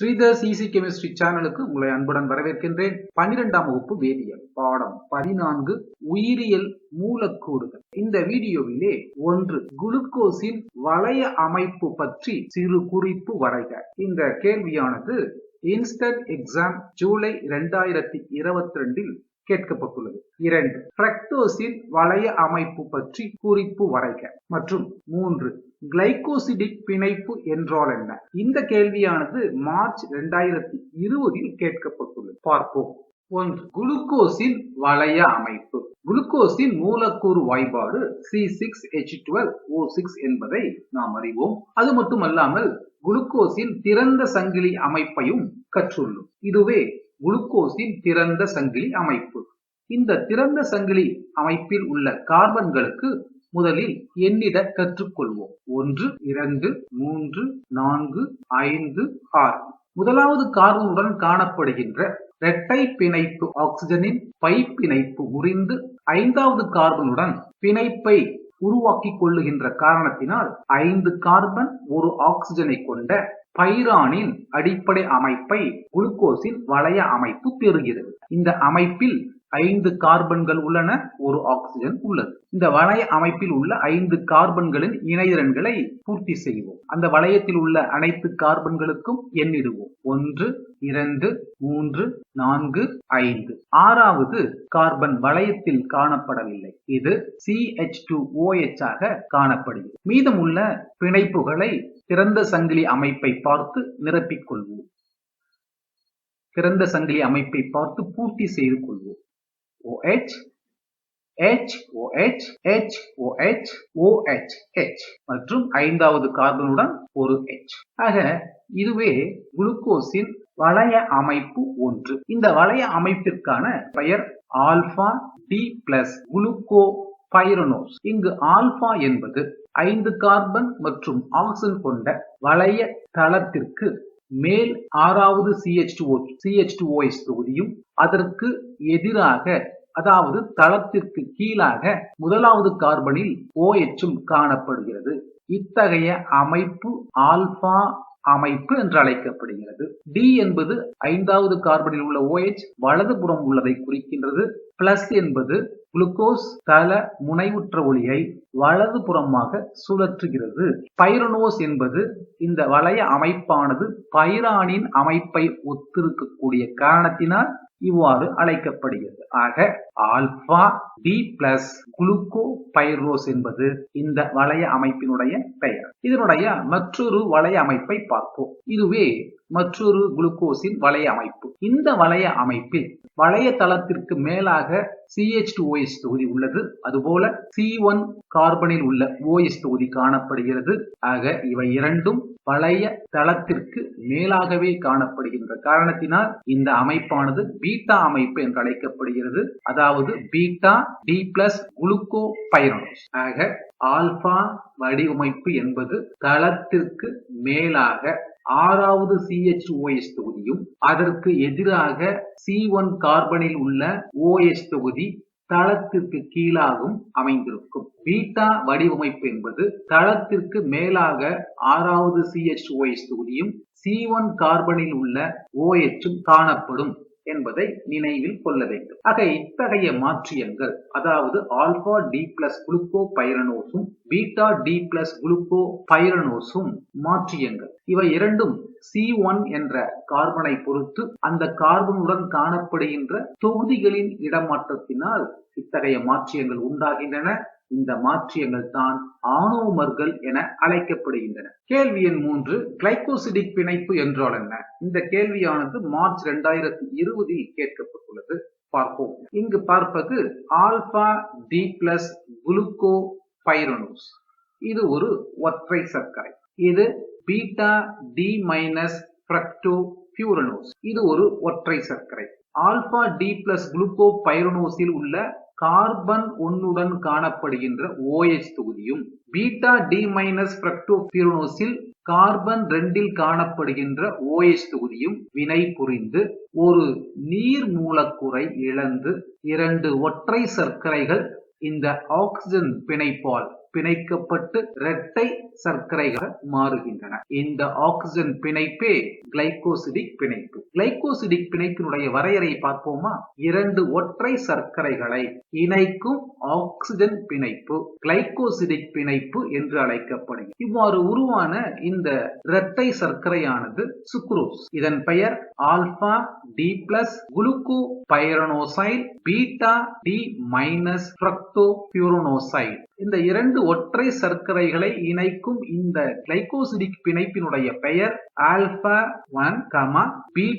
Sridhar's CC chemistry சேனலுக்கு உங்களை அன்புடன் வரவேற்கின்றேன். பன்னிரெண்டாம் வகுப்பு வேதியியல் பாடம் பதினான்கு உயிரியல் மூலக்கூறுகள். இந்த வீடியோவிலே ஒன்று குளுக்கோஸின் வளைய அமைப்பு பற்றி சிறு குறிப்பு வரைக. இந்த கேள்வியானது இன்ஸ்டன்ட் எக்ஸாம் ஜூலை இரண்டாயிரத்தி இருபத்தி ரெண்டில் கேட்கப்பட்டுள்ளது. இரண்டு பிரக்டோஸின் வளைய அமைப்பு பற்றி குறிப்பு வரைக. மற்றும் மூன்று கிளைகோசிடிக் பிணைப்பு என்றால் என்ன? இந்த கேள்வியானது மார்ச் இரண்டாயிரத்தி இருபதில் கேட்கப்பட்டுள்ளது. பார்ப்போம். ஒன்று குளுக்கோஸின் வளைய அமைப்பு. குளுக்கோஸின் மூலக்கூறு வாய்ப்பாடு C six H twelve O six என்பதை நாம் அறிவோம். அது மட்டுமல்லாமல் குளுக்கோஸின் திறந்த சங்கிலி அமைப்பையும் கற்றுள்ளோம். இதுவே குளுக்கோஸின் திறந்த சங்கிலி அமைப்பு. இந்த திறந்த சங்கிலி அமைப்பில் உள்ள கார்பன்களுக்கு முதலில் எண்ணிட கற்றுக்கொள்வோம். ஒன்று இரண்டு மூன்று நான்கு ஐந்து ஆறு. முதலாவது கார்பனுடன் காணப்படுகின்ற இரட்டை பிணைப்பு ஆக்சிஜனின் பை பிணைப்பு முறிந்து ஐந்தாவது கார்பனுடன் பிணைப்பை உருவாக்கிக் கொள்ளுகின்ற காரணத்தினால் ஐந்து கார்பன் ஒரு ஆக்சிஜனை கொண்ட பைரானின் அடிப்படை அமைப்பை குளுக்கோஸின் வளைய அமைப்பு பெறுகிறது. இந்த அமைப்பில் ஐந்து கார்பன்கள் உள்ளன ஒரு ஆக்சிஜன் உள்ளது. இந்த வளைய அமைப்பில் உள்ள ஐந்து கார்பன்களின் இணைதிறன்களை பூர்த்தி செய்வோம். அந்த வளையத்தில் உள்ள அனைத்து கார்பன்களுக்கும் எண்ணிடுவோம் ஒன்று இரண்டு மூன்று நான்கு ஐந்து. ஆறாவது கார்பன் வளையத்தில் காணப்படவில்லை. இது சி டூ ஓஎச் ஆக காணப்படுகிறது. மீதமுள்ள பிணைப்புகளை திறந்த சங்கிலி அமைப்பை பார்த்து நிரப்பிக் கொள்வோம். திறந்த சங்கிலி அமைப்பை பார்த்து பூர்த்தி செய்து கொள்வோம். OH H OH H OH OH H மற்றும் ஐந்தாவது கார்பனுடன் ஒரு H ஆக இதுவே குளுக்கோஸின் வளைய அமைப்பு ஒன்று. இந்த வளைய அமைப்பிற்கான பெயர் alpha D plus glucopyranose இங்கு ஆல்பா என்பது ஐந்து கார்பன் மற்றும் ஆக்சிஜன் கொண்ட வளைய தளத்திற்கு மேல் ஆறாவது CH2O CH2OH தொகுதியும் அதற்கு எதிராக அதாவது தளத்திற்கு கீழாக முதலாவது கார்பனில் ஓஎச்சும் காணப்படுகிறது. இத்தகைய அமைப்பு ஆல்பா அமைப்பு என்று அழைக்கப்படுகிறது. டி என்பது ஐந்தாவது கார்பனில் உள்ள ஓஎச் வலதுபுறம் உள்ளதை குறிக்கின்றது. பிளஸ் என்பது குளுக்கோஸ் தள முனைவுற்ற ஒளியை வலது புறமாக சுழற்றுகிறது. பைரனோஸ் என்பது இந்த வளைய அமைப்பானது பைரானின் அமைப்பை ஒத்திருக்கக்கூடிய காரணத்தினால் இவ்வாறு அழைக்கப்படுகிறது. ஆக alpha D plus glucopyranose என்பது இந்த வளைய அமைப்பினுடைய பெயர். இதனுடைய மற்றொரு வளைய அமைப்பை பார்ப்போம். இதுவே மற்றொரு குளுக்கோஸின் வளைய அமைப்பு. இந்த வளைய அமைப்பில் வளைய தளத்திற்கு மேலாக CH2OH தொகுதி உள்ளது. அதுபோல C1 கார்பனில் உள்ள ஓஎஸ் தொகுதி காணப்படுகிறது. ஆக இவை இரண்டும் வளைய தளத்திற்கு மேலாகவே காணப்படுகின்ற காரணத்தினால் இந்த அமைப்பானது பீட்டா அமைப்பு என்று அழைக்கப்படுகிறது. அதாவது beta D plus glucopyranose ஆக ஆல்பா வடிவமைப்பு என்பது தளத்திற்கு மேலாக ஆறாவது CH2OH தொகுதியும் அதற்கு எதிராக சி ஒன் கார்பனில் உள்ள ஓஎஸ் தொகுதி தளத்திற்கு கீழாகவும் அமைந்திருக்கும். பீட்டா வடிவமைப்பு என்பது தளத்திற்கு மேலாக ஆறாவது CH2OH தொகுதியும் சி ஒன் கார்பனில் உள்ள ஓஎச்சும் காணப்படும். என்பதை நினைவில் கொள்ள வேண்டும். ஆக இத்தகைய மாற்றியங்கள் அதாவது ஆல்பா டி பிளஸ் குளுக்கோ பைரனோஸும் பீட்டா டி பிளஸ் குளுக்கோ பைரனோஸும் மாற்றியங்கள். இவை இரண்டும் சி ஒன் என்ற கார்பனை பொறுத்து அந்த கார்பனுடன் காணப்படுகின்ற தொகுதிகளின் இடமாற்றத்தினால் இத்தகைய மாற்றியங்கள் உண்டாகின்றன. இந்த மாற்றியங்கள் தான் ஆணோமர்கள் என அழைக்கப்படுகின்றன. கேள்வி எண் மூன்று கிளைகோசிடிக் பிணைப்பு என்றால் என்ன? இந்த கேள்வியானது மார்ச் இரண்டாயிரத்தி இருபதில் கேட்கப்பட்டுள்ளது. பார்ப்போம். இங்கு பார்ப்பது alpha D plus glucopyranose இது ஒரு ஒற்றை சர்க்கரை. இது beta D minus fructofuranose இது ஒரு ஒற்றை சர்க்கரை. ஆல்பா டி பிளஸ் குளுக்கோ பைரனோஸில் உள்ள கார்பன் ஒன்னுடன் காணப்படுகின்ற ஓஎச் தொகுதியும் பீட்டா டி மைனஸ் பிரக்டோபியூரனோஸில் கார்பன் ரெண்டில் காணப்படுகின்ற ஓஎச் தொகுதியும் வினை புரிந்து ஒரு நீர் மூலக்கூறை இழந்து இரண்டு ஒற்றை சர்க்கரைகள் இந்த ஆக்சிஜன் பிணைப்பால் பிணைக்கப்பட்டு இரட்டை சர்க்கரைகள் மாறுகின்றன. இந்த ஆக்சிஜன் பிணைப்பே கிளைகோசிடிக் பிணைப்பு. கிளைகோசிடிக் பிணைப்பினுடைய வரையறை பார்ப்போமா? இரண்டு ஒற்றை சர்க்கரைகளை இணைக்கும் ஆக்சிஜன் பிணைப்பு கிளைகோசிடிக் பிணைப்பு என்று அழைக்கப்படுகிறது. இவ்வாறு உருவான இந்த இரட்டை சர்க்கரையானது சுக்ரோஸ். இதன் பெயர் alpha D plus glucopyranosyl beta D minus fructofuranoside இந்த இரண்டு ஒற்றை சர்க்கரைகளை இணைக்கும் இந்த கிளைகோசிடிக் பிணைப்பினுடைய பெயர் alpha one comma beta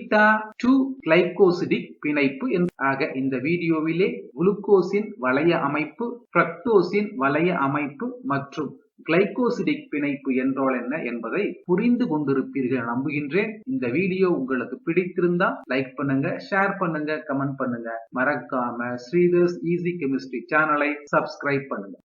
two glycosidic பிணைப்பு ஆக இந்த வீடியோவிலே குளுக்கோஸின் வளைய அமைப்பு பிரக்டோஸின் வளைய அமைப்பு மற்றும் கிளைகோசிடிக் பிணைப்பு என்றால் என்ன என்பதை புரிந்து கொண்டிருப்பீர்கள் நம்புகின்றேன். இந்த வீடியோ உங்களுக்கு பிடித்திருந்தா லைக் பண்ணுங்க ஷேர் பண்ணுங்க கமெண்ட் பண்ணுங்க. மறக்காம ஸ்ரீதர்ஸ் ஈஸி கெமிஸ்ட்ரி சேனலை சப்ஸ்கிரைப் பண்ணுங்க.